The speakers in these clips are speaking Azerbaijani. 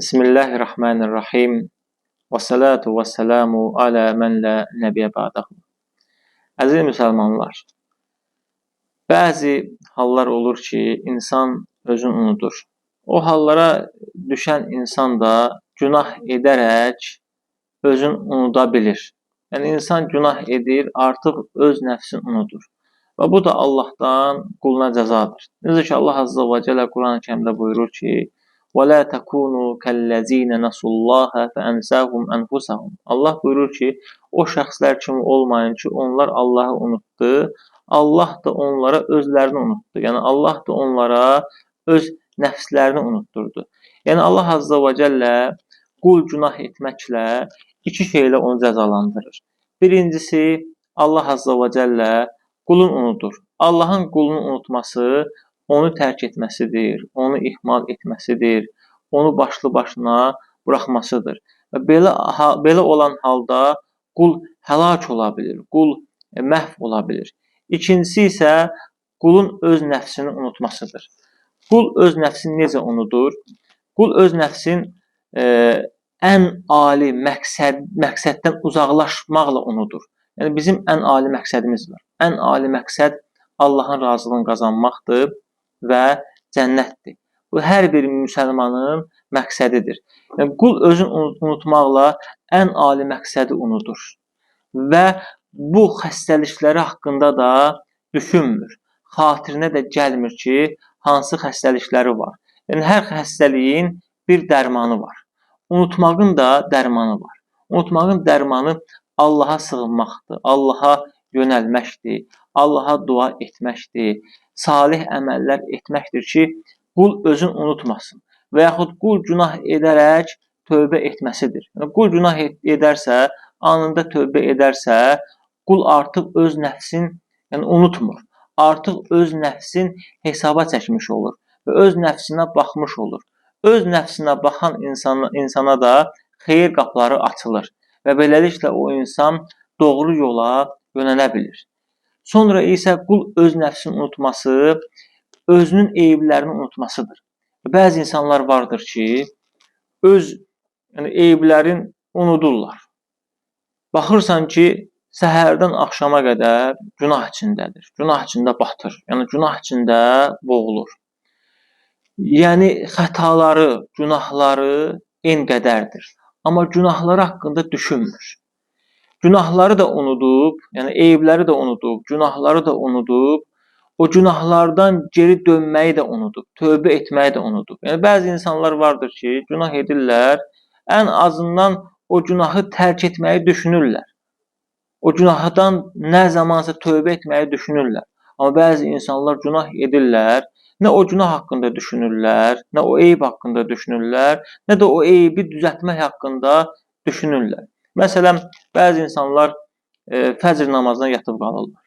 Bismillahirrahmanirrahim. Və salatu və selamu alə mən lə nəbiyə ba'dahu. Əziz müsəlmanlar, bəzi hallar olur ki, insan özünü unudur. O hallara düşən insan da günah edərək özünü unuda bilir. Yəni insan günah edir, artıq öz nəfsini unudur. Və bu da Allahdan quluna cəzadır. Necə ki Allah Azza və Cəllə Quran-Kərimdə buyurur ki: وَلَا تَكُونُوا كَالَّذ۪ينَ نَسُوا اللّٰهَ فَاَنْسَاهُمْ أَنْفُسَهُمْ Allah buyurur ki, o şəxslər kimi olmayın ki, onlar Allahı unutdu, Allah da onlara özlərini unutdu. Yəni Allah da onlara öz nəfslərini unutturdu. Yəni Allah Azza və Cəllə qul günah etməklə iki şeylə onu cəzalandırır. Birincisi, Allah Azza və Cəllə qulun unudur. Allahın qulunu unutması onu tərk etməsidir, onu ihmal etməsidir, onu başlı başına buraxmasıdır. Və belə belə olan halda qul həlak ola bilər, qul e, məhv ola bilər. İkincisi isə qulun öz nəfsini unutmasıdır. Qul öz nəfsini necə unudur? Qul öz nəfsin e, ən ali məqsəd məqsəddən uzaqlaşmaqla unudur. Yəni bizim ən ali məqsədimiz var. Ən ali məqsəd Allahın razılığını qazanmaqdır və cənnətdir. Bu hər bir müsəlmanın məqsədidir. Yəni qul özünü unutmaqla ən ali məqsədi unudur və bu xəstəlikləri haqqında da düşünmür. Xatirinə də gəlmir ki, hansı xəstəlikləri var. Yəni hər xəstəliyin bir dərmanı var. Unutmağın da dərmanı var. Unutmağın dərmanı Allaha sığınmaqdır, Allaha yönəlməkdir, Allaha dua etməkdir, salih əməllər etməkdir ki, qul özünü unutmasın və yaxud qul günah edərək tövbə etməsidir. Yəni qul günah edərsə, anında tövbə edərsə, qul artıq öz nəfsin yəni unutmur. Artıq öz nəfsin hesaba çəkmiş olur və öz nəfsinə baxmış olur. Öz nəfsinə baxan insana, insana da xeyir qapıları açılır və beləliklə o insan doğru yola yönələ bilir. Sonra isə qul öz nəfsini unutması, özünün eyiblərini unutmasıdır. Bəzi insanlar vardır ki, öz yəni eyiblərin unudurlar. Baxırsan ki, səhərdən axşama qədər günah içindədir. Günah içində batır. Yəni günah içində boğulur. Yəni xətaları, günahları en qədərdir. Amma günahları haqqında düşünmür. Günahları da unudub, yəni eyibləri də unudub, günahları da unudub, o günahlardan geri dönməyi də unudub, tövbə etməyi də unudub. Yəni bəzi insanlar vardır ki, günah edirlər, ən azından o günahı tərk etməyi düşünürlər. O günahdan nə zamansa tövbə etməyi düşünürlər. Amma bəzi insanlar günah edirlər, nə o günah haqqında düşünürlər, nə o eyib haqqında düşünürlər, nə də o eybi düzəltmək haqqında düşünürlər. Məsələn, bəzi insanlar e, fəcr namazına yatıb qalırlar.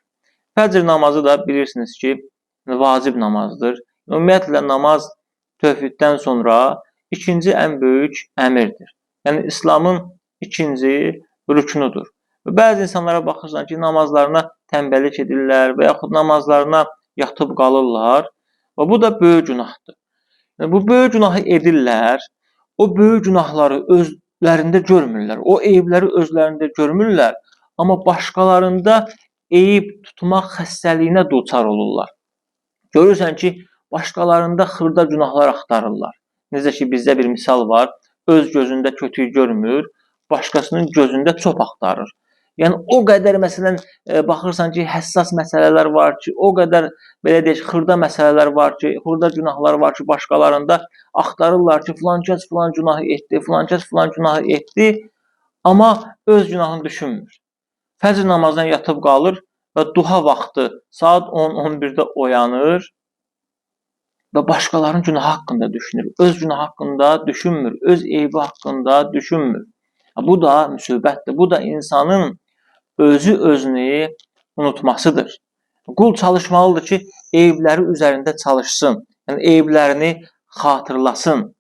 Fəcr namazı da bilirsiniz ki, vacib namazdır. Ümumiyyətlə namaz tövhiddən sonra ikinci ən böyük əmirdir. Yəni İslamın ikinci rüknudur. Və bəzi insanlara baxırsan ki, namazlarına tənbəllik edirlər və yaxud namazlarına yatıb qalırlar və bu da böyük günahdır. Yəni, bu böyük günahı edirlər, o böyük günahları öz özlərində görmürlər. O eyibləri özlərində görmürlər, amma başqalarında eyib tutmaq xəstəliyinə duçar olurlar. Görürsən ki, başqalarında xırda günahlar axtarırlar. Necə ki, bizdə bir misal var. Öz gözündə kötüyü görmür, başqasının gözündə çöp axtarır. Yəni o qədər məsələn e, baxırsan ki, həssas məsələlər var ki, o qədər belə deyək, xırda məsələlər var ki, xırda günahlar var ki, başqalarında axtarırlar ki, filan kəs filan günahı etdi, filan kəs filan günahı etdi, amma öz günahını düşünmür. Fəcr namazından yatıb qalır və duha vaxtı saat 10-11-də oyanır və başqalarının günahı haqqında düşünür. Öz günahı haqqında düşünmür, öz eybi haqqında düşünmür. Bu da müsibətdir. Bu da insanın özü özünü unutmasıdır. Qul çalışmalıdır ki, eyibləri üzərində çalışsın. Yəni eyiblərini xatırlasın.